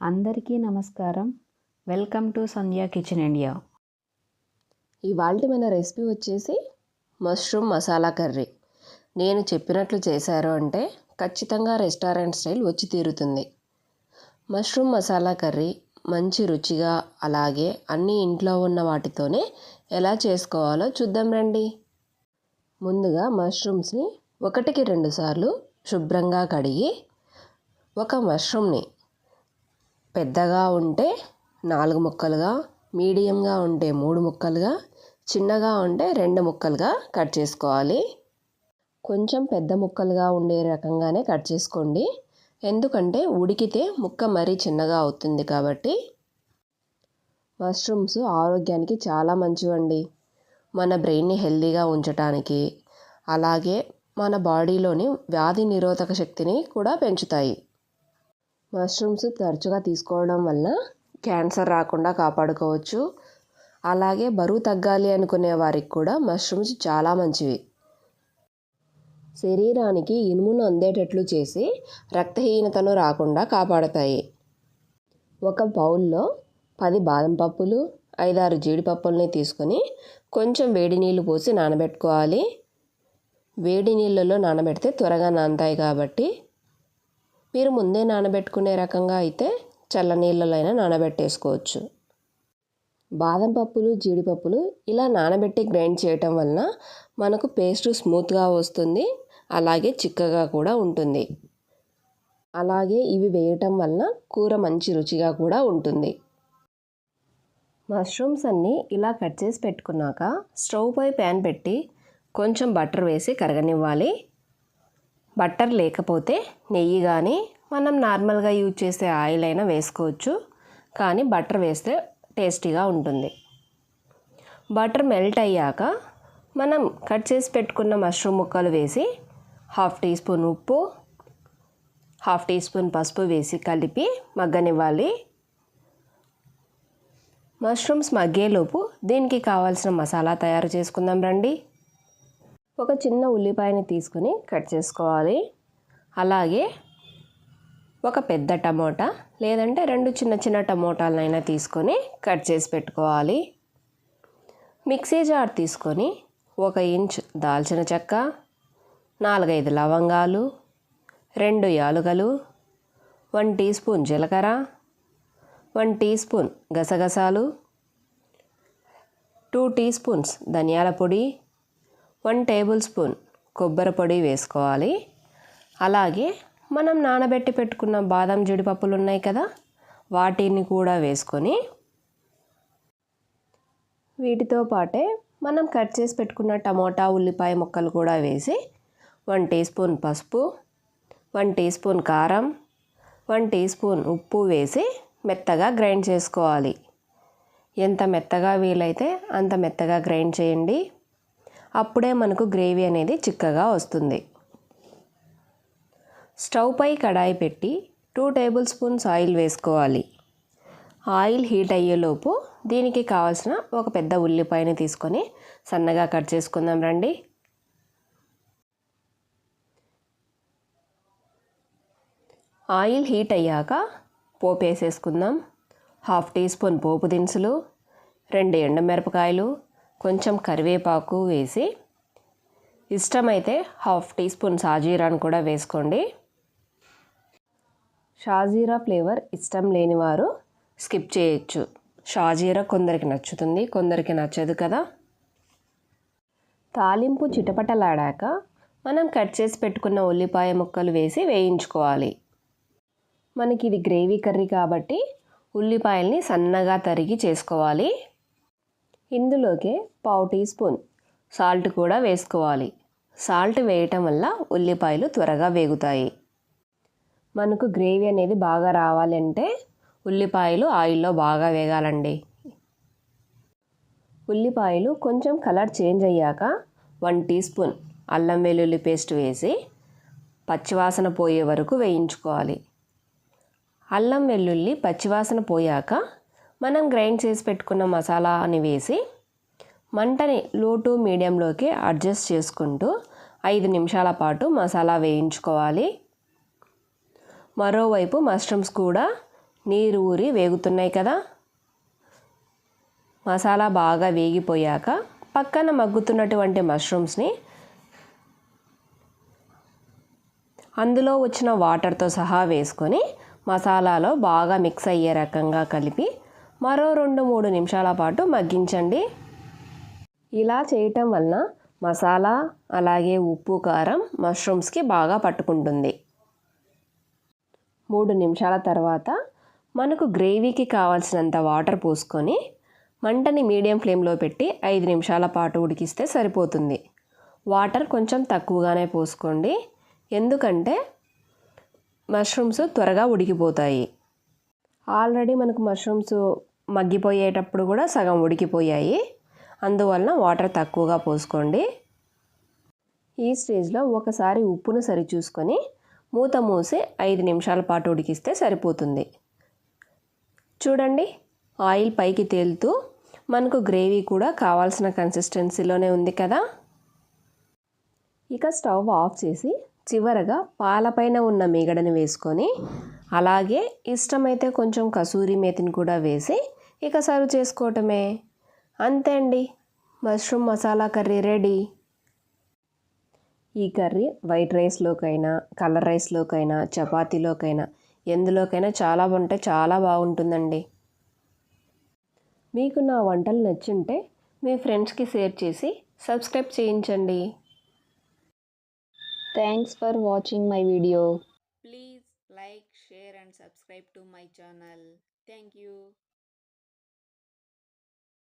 అందరికీ నమస్కారం. Welcome to Sandhya kitchen India. ఇవాళ మన రెసిపీ వచ్చేసి మష్రూమ్ మసాలా కర్రీ. నేను చెప్పినట్లు చేశారు అంటే ఖచ్చితంగా రెస్టారెంట్ స్టైల్ వచ్చి తీరుతుంది. మష్రూమ్ మసాలా కర్రీ మంచి రుచిగా అలాగే అన్ని ఇంట్లో ఉన్న వాటితోనే ఎలా చేసుకోవాలో చూద్దాం రండి. ముందుగా మష్రూమ్స్ని ఒకటికి రెండు సార్లు శుభ్రంగా కడిగి ఒక మష్రూమ్ని పెద్దగా ఉంటే నాలుగు ముక్కలుగా మీడియంగా ఉంటే మూడు ముక్కలుగా చిన్నగా ఉంటే రెండు ముక్కలుగా కట్ చేసుకోవాలి. కొంచెం పెద్ద ముక్కలుగా ఉండే రకంగానే కట్ చేసుకోండి. ఎందుకంటే ఉడికితే ముక్క మరీ చిన్నగా అవుతుంది కాబట్టి. మష్రూమ్స్ ఆరోగ్యానికి చాలా మంచివండి. మన బ్రెయిన్ని హెల్తీగా ఉంచటానికి అలాగే మన బాడీలోని వ్యాధి నిరోధక శక్తిని కూడా పెంచుతాయి. మష్రూమ్స్ తరచుగా తీసుకోవడం వలన క్యాన్సర్ రాకుండా కాపాడుకోవచ్చు. అలాగే బరువు తగ్గాలి అనుకునే వారికి కూడా మష్రూమ్స్ చాలా మంచివి. శరీరానికి ఇనుమును అందేటట్లు చేసి రక్తహీనతను రాకుండా కాపాడతాయి. ఒక బౌల్లో పది బాదం పప్పులు ఐదారు జీడిపప్పుల్ని తీసుకొని కొంచెం వేడి నీళ్ళు పోసి నానబెట్టుకోవాలి. వేడి నీళ్ళలో నానబెడితే త్వరగా నానతాయి కాబట్టి మీరు ముందే నానబెట్టుకునే రకంగా అయితే చల్ల నీళ్ళలైనా అయినా నానబెట్టేసుకోవచ్చు. బాదం పప్పులు జీడిపప్పులు ఇలా నానబెట్టి గ్రైండ్ చేయటం వలన మనకు పేస్ట్ స్మూత్గా వస్తుంది అలాగే చిక్కగా కూడా ఉంటుంది. అలాగే ఇవి వేయటం వలన కూర మంచి రుచిగా కూడా ఉంటుంది. మష్రూమ్స్ అన్నీ ఇలా కట్ చేసి పెట్టుకున్నాక స్టవ్ పై ప్యాన్ పెట్టి కొంచెం బటర్ వేసి కరగనివ్వాలి. బట్టర్ లేకపోతే నెయ్యి కానీ మనం నార్మల్గా యూజ్ చేసే ఆయిల్ అయినా వేసుకోవచ్చు. కానీ బటర్ వేస్తే టేస్టీగా ఉంటుంది. బటర్ మెల్ట్ అయ్యాక మనం కట్ చేసి పెట్టుకున్న మష్రూమ్ ముక్కలు వేసి హాఫ్ టీ స్పూన్ ఉప్పు హాఫ్ టీ స్పూన్ పసుపు వేసి కలిపి మగ్గనివ్వాలి. మష్రూమ్స్ మగ్గేలోపు దీనికి కావాల్సిన మసాలా తయారు చేసుకుందాం రండి. ఒక చిన్న ఉల్లిపాయని తీసుకొని కట్ చేసుకోవాలి. అలాగే ఒక పెద్ద టమోటా లేదంటే రెండు చిన్న చిన్న టమోటాలనైనా తీసుకొని కట్ చేసి పెట్టుకోవాలి. మిక్సీ జార్ తీసుకొని ఒక ఇంచ్ దాల్చిన చెక్క నాలుగైదు లవంగాలు రెండు యాలుగలు వన్ టీ స్పూన్ జీలకర్ర వన్ టీ స్పూన్ గసగసాలు టూ టీ స్పూన్స్ ధనియాల పొడి వన్ టేబుల్ స్పూన్ కొబ్బరి పొడి వేసుకోవాలి. అలాగే మనం నానబెట్టి పెట్టుకున్న బాదం జీడిపప్పులు ఉన్నాయి కదా వాటిని కూడా వేసుకొని వీటితో పాటే మనం కట్ చేసి పెట్టుకున్న టమోటా ఉల్లిపాయ ముక్కలు కూడా వేసి వన్ టీ స్పూన్ పసుపు వన్ టీ స్పూన్ కారం వన్ టీ స్పూన్ ఉప్పు వేసి మెత్తగా గ్రైండ్ చేసుకోవాలి. ఎంత మెత్తగా వీలైతే అంత మెత్తగా గ్రైండ్ చేయండి. అప్పుడే మనకు గ్రేవీ అనేది చిక్కగా వస్తుంది. స్టవ్ పై కడాయి పెట్టి టూ టేబుల్ స్పూన్స్ ఆయిల్ వేసుకోవాలి. ఆయిల్ హీట్ అయ్యేలోపు దీనికి కావాల్సిన ఒక పెద్ద ఉల్లిపాయని తీసుకొని సన్నగా కట్ చేసుకుందాం రండి. ఆయిల్ హీట్ అయ్యాక పోపు వేసేసుకుందాం. హాఫ్ టీ స్పూన్ పోపు దినుసులు రెండు ఎండుమిరపకాయలు కొంచెం కరివేపాకు వేసి ఇష్టమైతే హాఫ్ టీ స్పూన్ షాజీరాను కూడా వేసుకోండి. షాజీరా ఫ్లేవర్ ఇష్టం లేని వారు స్కిప్ చేయొచ్చు. షాజీరా కొందరికి నచ్చుతుంది కొందరికి నచ్చదు కదా. తాలింపు చిటపటలాడాక మనం కట్ చేసి పెట్టుకున్న ఉల్లిపాయ ముక్కలు వేసి వేయించుకోవాలి. మనకి ఇది గ్రేవీ కర్రీ కాబట్టి ఉల్లిపాయల్ని సన్నగా తరిగి చేసుకోవాలి. ఇందులోకి పావు టీ స్పూన్ సాల్ట్ కూడా వేసుకోవాలి. సాల్ట్ వేయటం వల్ల ఉల్లిపాయలు త్వరగా వేగుతాయి. మనకు గ్రేవీ అనేది బాగా రావాలంటే ఉల్లిపాయలు ఆయిల్లో బాగా వేగాలండి. ఉల్లిపాయలు కొంచెం కలర్ చేంజ్ అయ్యాక వన్ టీ స్పూన్ అల్లం వెల్లుల్లి పేస్ట్ వేసి పచ్చివాసన పోయే వరకు వేయించుకోవాలి. అల్లం వెల్లుల్లి పచ్చివాసన పోయాక మనం గ్రైండ్ చేసి పెట్టుకున్న మసాలాని వేసి మంటని లో టు మీడియంలోకి అడ్జస్ట్ చేసుకుంటూ ఐదు నిమిషాల పాటు మసాలా వేయించుకోవాలి. మరోవైపు మష్రూమ్స్ కూడా నీరు ఊరి వేగుతున్నాయి కదా. మసాలా బాగా వేగిపోయాక పక్కన మగ్గుతున్నటువంటి మష్రూమ్స్ని అందులో వచ్చిన వాటర్తో సహా వేసుకొని మసాలాలో బాగా మిక్స్ అయ్యే రకంగా కలిపి మరో రెండు మూడు నిమిషాల పాటు మగ్గించండి. ఇలా చేయటం వలన మసాలా అలాగే ఉప్పు కారం మష్రూమ్స్కి బాగా పట్టుకుంటుంది. మూడు నిమిషాల తర్వాత మనకు గ్రేవీకి కావాల్సినంత వాటర్ పోసుకొని మంటని మీడియం ఫ్లేమ్లో పెట్టి ఐదు నిమిషాల పాటు ఉడికిస్తే సరిపోతుంది. వాటర్ కొంచెం తక్కువగానే పోసుకోండి. ఎందుకంటే మష్రూమ్స్ త్వరగా ఉడికిపోతాయి. ఆల్రెడీ మనకు మష్రూమ్స్ మగ్గిపోయేటప్పుడు కూడా సగం ఉడికిపోయాయి. అందువలన వాటర్ తక్కువగా పోసుకోండి. ఈ స్టేజ్లో ఒకసారి ఉప్పును సరిచూసుకొని మూత మూసి ఐదు నిమిషాల పాటు ఉడికిస్తే సరిపోతుంది. చూడండి ఆయిల్ పైకి తేలుతూ మనకు గ్రేవీ కూడా కావాల్సిన కన్సిస్టెన్సీలోనే ఉంది కదా. ఇక స్టవ్ ఆఫ్ చేసి చివరగా పాలపైన ఉన్న మీగడని వేసుకొని అలాగే ఇష్టమైతే కొంచెం కసూరి మేతిని కూడా వేసి ఇక సర్వ్ చేసుకోవటమే. అంతే అండి. Mushroom masala curry ready. ఈ కర్రీ వైట్ రైస్లోకైనా కలర్ రైస్లోకైనా చపాతీలోకైనా ఎందులోకైనా చాలా బాగుంటే చాలా బాగుంటుందండి. మీకు నా వంటలు నచ్చుంటే మీ ఫ్రెండ్స్కి షేర్ చేసి సబ్స్క్రైబ్ చేయించండి. Thanks for watching my video. Please like, share, and subscribe to my channel. Thank you.